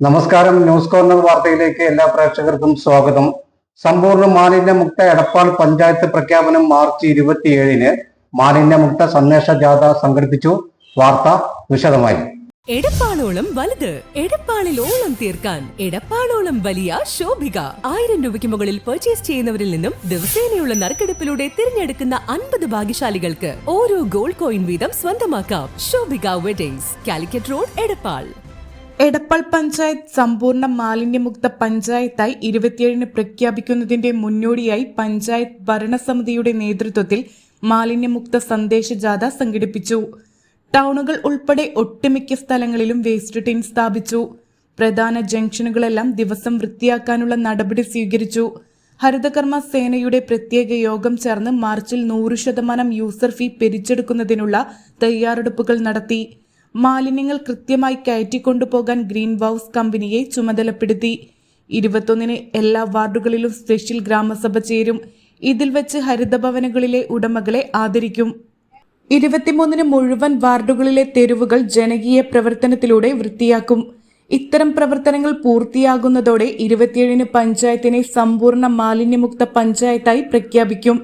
നമസ്കാരം. News corner വാർത്തയിലേക്ക് എല്ലാ പ്രേക്ഷകർക്കും സ്വാഗതം. സമ്പൂർണ മാലിന്യമുക്ത എടപ്പാൾ പഞ്ചായത്ത് പ്രഖ്യാപനം മാർച്ച് ഇരുപത്തിയേഴിന് മാലിന്യമുക്ത സന്ദേശ ജാഥ സംഘടിപ്പിച്ചു. വാർത്ത വിശദമായി. എടപ്പാളോളം വലുത് എടപ്പാളിൽ ഓളം തീർക്കാൻ എടപ്പാളോളം വലിയ ശോഭിക. ആയിരം രൂപയ്ക്ക് മുകളിൽ പർച്ചേസ് ചെയ്യുന്നവരിൽ നിന്നും ദിവസേനയുള്ള നറുക്കെടുപ്പിലൂടെ തിരഞ്ഞെടുക്കുന്ന അൻപത് ഭാഗ്യശാലികൾക്ക് ഓരോ ഗോൾഡ് കോയിൻ വീതം സ്വന്തമാക്കാം. Shobhika weddings Calicut road Edappal. Edappal panchayat സമ്പൂർണ മാലിന്യമുക്ത പഞ്ചായത്തായി ഇരുപത്തിയേഴിന് പ്രഖ്യാപിക്കുന്നതിന്റെ മുന്നോടിയായി പഞ്ചായത്ത് ഭരണസമിതിയുടെ നേതൃത്വത്തിൽ മാലിന്യമുക്ത സന്ദേശ ജാഥ സംഘടിപ്പിച്ചു. ടൗണുകൾ ഉൾപ്പെടെ ഒട്ടുമിക്ക സ്ഥലങ്ങളിലും വേസ്റ്റ് ടിൻ സ്ഥാപിച്ചു. പ്രധാന ജംഗ്ഷനുകളെല്ലാം ദിവസം വൃത്തിയാക്കാനുള്ള നടപടി സ്വീകരിച്ചു. ഹരിതകർമ്മ സേനയുടെ പ്രത്യേക യോഗം ചേർന്ന് മാർച്ചിൽ നൂറ് ശതമാനം യൂസർ ഫീ പിരിച്ചെടുക്കുന്നതിനുള്ള തയ്യാറെടുപ്പുകൾ നടത്തി. മാലിന്യങ്ങൾ കൃത്യമായി കയറ്റിക്കൊണ്ടുപോകാൻ ഗ്രീൻ ഹൗസ് കമ്പനിയെ ചുമതലപ്പെടുത്തി. ഇരുപത്തൊന്നിന് എല്ലാ വാർഡുകളിലും സ്പെഷ്യൽ ഗ്രാമസഭ ചേരും. ഇതിൽ വെച്ച് ഹരിതഭവനങ്ങളിലെ ഉടമകളെ ആദരിക്കും. ഇരുപത്തിമൂന്നിന് മുഴുവൻ വാർഡുകളിലെ തെരുവുകൾ ജനകീയ പ്രവർത്തനത്തിലൂടെ വൃത്തിയാക്കും. ഇത്തരം പ്രവർത്തനങ്ങൾ പൂർത്തിയാകുന്നതോടെ ഇരുപത്തിയേഴിന് പഞ്ചായത്തിനെ സമ്പൂർണ മാലിന്യമുക്ത പഞ്ചായത്തായി പ്രഖ്യാപിക്കും.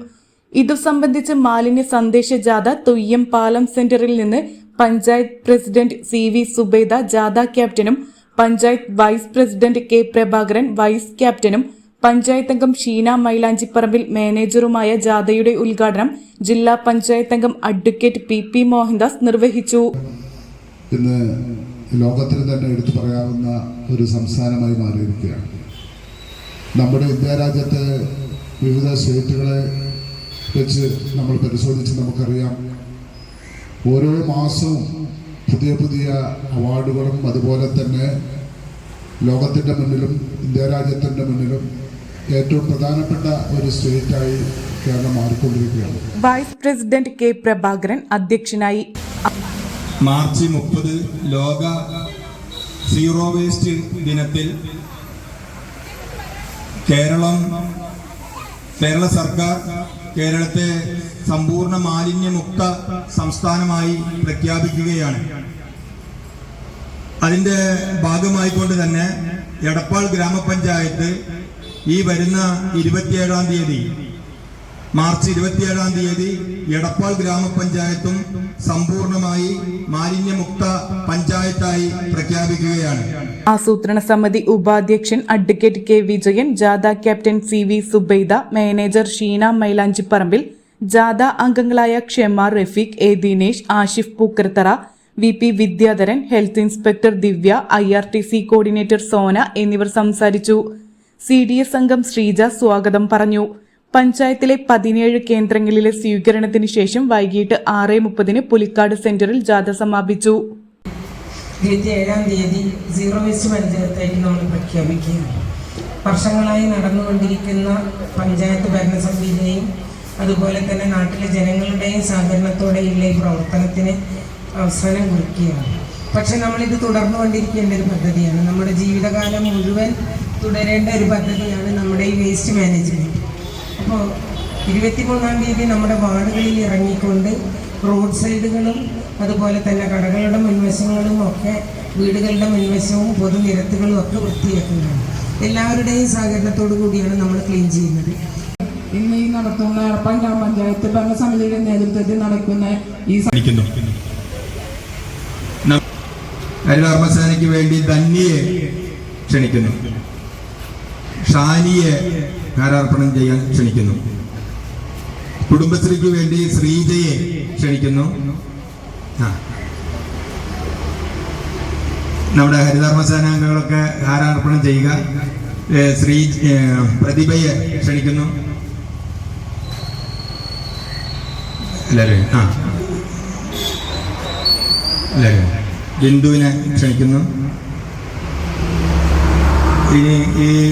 ഇതു സംബന്ധിച്ച് മാലിന്യ സന്ദേശ ജാഥ തുയ്യം പാലം സെന്ററിൽ നിന്ന് panchayat president C V Subaida ജാഥ ക്യാപ്റ്റനും panchayat vice president K Prabhakaran vice ക്യാപ്റ്റനും പഞ്ചായത്ത് അംഗം ഷീന മൈലാഞ്ചിപ്പറമ്പിൽ മാനേജറുമായ ജാഥയുടെ ഉദ്ഘാടനം ജില്ലാ പഞ്ചായത്ത് അംഗം അഡ്വക്കേറ്റ് പി പി മോഹൻദാസ് നിർവഹിച്ചു. ഇന്ന് ലോകത്തിന് തന്നെ എടുത്തു പറയാവുന്ന ഒരു സംസ്ഥാനമായി മാറിയിരിക്കുകയാണ്. നമ്മുടെ ഇന്ത്യ രാജ്യത്തെ വിവിധ സ്റ്റേറ്റുകളെ വെച്ച് നമ്മൾ പരിശോധിച്ച് നമുക്കറിയാം. ഓരോ മാസവും പുതിയ പുതിയ അവാർഡുകളും അതുപോലെ തന്നെ ലോകത്തിന്റെ മുന്നിലും ഇന്ത്യ രാജ്യത്തിന്റെ മുന്നിലും ഏറ്റവും പ്രധാനപ്പെട്ട ഒരു സ്റ്റേറ്റായി കേരളം മാറിക്കൊണ്ടിരിക്കുകയാണ്. വൈസ് പ്രസിഡന്റ് കെ പ്രഭാകരൻ അധ്യക്ഷനായി. മാർച്ച് മുപ്പത് ലോക സീറോ വേസ്റ്റ് ദിനത്തിൽ കേരളം കേരള സർക്കാർ കേരളത്തെ സമ്പൂർണ മാലിന്യമുക്ത സംസ്ഥാനമായി പ്രഖ്യാപിക്കുകയാണ്. അതിന്റെ ഭാഗമായിക്കൊണ്ട് തന്നെ എടപ്പാൾ ഗ്രാമപഞ്ചായത്ത് ഈ വരുന്ന ഇരുപത്തിയേഴാം തീയതി മാർച്ച് ഇരുപത്തിയേഴാം തീയതി എടപ്പാൾ ഗ്രാമപഞ്ചായത്തും സമ്പൂർണമായി മാലിന്യമുക്ത പഞ്ചായത്തായി പ്രഖ്യാപിക്കുകയാണ്. ആസൂത്രണ സമിതി ഉപാധ്യക്ഷൻ അഡ്വക്കേറ്റ് കെ വിജയൻ ജാഥ captain C V Subaida manager Sheena Mailanchipparambil ജാഥ അംഗങ്ങളായ Kshama Rafeeq A Dinesh Ashif Pookkarathara V P Vidyadharan health inspector Divya I R T C coordinator Sona എന്നിവർ സംസാരിച്ചു. സി ഡി എസ് അംഗം ശ്രീജ സ്വാഗതം പറഞ്ഞു. പഞ്ചായത്തിലെ പതിനേഴ് കേന്ദ്രങ്ങളിലെ സ്വീകരണത്തിന് ശേഷം വൈകിട്ട് ആറ് മുപ്പതിന് പുലിക്കാട് സെന്ററിൽ ജാഥ സമാപിച്ചു. തീയതി പഞ്ചായത്തായിട്ട് നമ്മൾ പ്രഖ്യാപിക്കുകയാണ്. വർഷങ്ങളായി നടന്നുകൊണ്ടിരിക്കുന്ന പഞ്ചായത്ത് ഭരണസമിതിയുടെയും അതുപോലെ തന്നെ നാട്ടിലെ ജനങ്ങളുടെയും സഹകരണത്തോടെയുള്ള ഈ പ്രവർത്തനത്തിന് അവസാനം കുറിക്കുകയാണ്. പക്ഷെ നമ്മളിത് തുടർന്നുകൊണ്ടിരിക്കേണ്ട ഒരു പദ്ധതിയാണ്. നമ്മുടെ ജീവിതകാലം മുഴുവൻ തുടരേണ്ട ഒരു പദ്ധതിയാണ് നമ്മുടെ ഈ വേസ്റ്റ് മാനേജ്മെന്റ് അപ്പോൾ ഇരുപത്തിമൂന്നാം തീയതി നമ്മുടെ വാർഡുകളിൽ ഇറങ്ങിക്കൊണ്ട് റോഡ് സൈഡുകളും അതുപോലെ തന്നെ കടകളുടെ മുൻവശങ്ങളും ഒക്കെ വീടുകളുടെ മുൻവശവും പൊതുനിരത്തുകളും ഒക്കെ വൃത്തിയാക്കുന്നതാണ് എല്ലാവരുടെയും സഹകരണത്തോടു കൂടിയാണ് നമ്മൾ ക്ലീൻ ചെയ്യുന്നത്. ഇന്ന് ഈ നടത്തുന്ന എടപ്പാൾ ഗ്രാമപഞ്ചായത്ത് ഭരണസമിതിയുടെ നേതൃത്വത്തിൽ നടക്കുന്ന ഈ സാധിക്കുന്നു ഹരിതകർമ്മസേനയ്ക്ക് വേണ്ടി ധന്യയെ ക്ഷണിക്കുന്നു. ഷാനിയെ ഹാരാർപ്പണം ചെയ്യാൻ ക്ഷണിക്കുന്നു. കുടുംബശ്രീക്ക് വേണ്ടി ശ്രീജയെ ക്ഷണിക്കുന്നു. നമ്മുടെ ഹരിതർമ്മസേനാംഗങ്ങളൊക്കെ ഹാരാർപ്പണം ചെയ്യുക. ശ്രീ പ്രതിഭയെ ക്ഷണിക്കുന്നു. ആ. ബിന്ദുവിനെ ക്ഷണിക്കുന്നു. ഇനി ഈ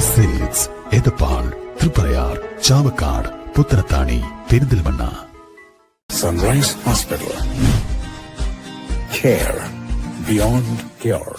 Beauty silks Edappal Triprayar Chavakkad Puthanathani Perinthalmanna Sunrise Hospital. Care beyond cure.